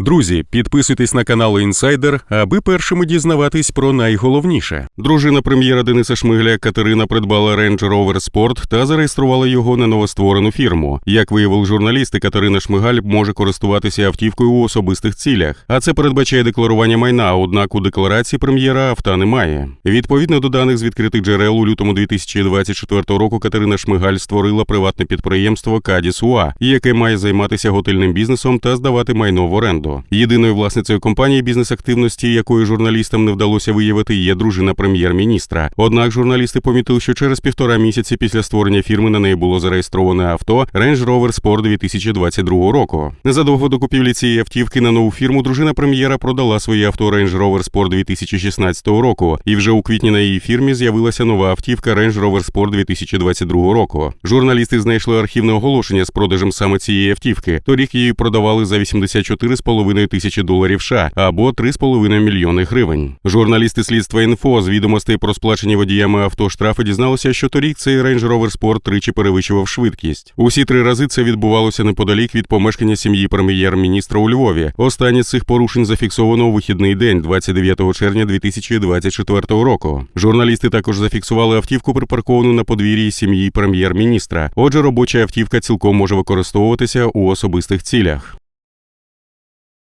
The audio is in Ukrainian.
Друзі, підписуйтесь на канал Інсайдер, аби першими дізнаватись про найголовніше. Дружина прем'єра Дениса Шмигаля Катерина придбала Range Rover Sport та зареєструвала його на новостворену фірму. Як виявили журналісти, Катерина Шмигаль може користуватися автівкою у особистих цілях, а це передбачає декларування майна. Однак у декларації прем'єра авто немає. Відповідно до даних з відкритих джерел у лютому 2024 року Катерина Шмигаль створила приватне підприємство Кадіс УА, яке має займатися готельним бізнесом та здавати майно в оренду. Єдиною власницею компанії бізнес-активності, якої журналістам не вдалося виявити, є дружина прем'єр-міністра. Однак журналісти помітили, що через півтора місяці після створення фірми на неї було зареєстроване авто Range Rover Sport 2022 року. Незадовго до купівлі цієї автівки на нову фірму дружина прем'єра продала своє авто Range Rover Sport 2016 року, і вже у квітні на її фірмі з'явилася нова автівка Range Rover Sport 2022 року. Журналісти знайшли архівне оголошення з продажем саме цієї автівки. Торік її продавали за 84,5 тисячі доларів США або 3,5 мільйони гривень. Журналісти слідства інфо з відомостей про сплачені водіями авто штрафи дізналися, що торік цей Range Rover Sport тричі перевищував швидкість. Усі три рази це відбувалося неподалік від помешкання сім'ї прем'єр-міністра у Львові. Останнє з цих порушень зафіксовано у вихідний день, 29 червня 2024 року. Журналісти також зафіксували автівку, припарковану на подвір'ї сім'ї прем'єр-міністра. Отже, робоча автівка цілком може використовуватися у особистих цілях.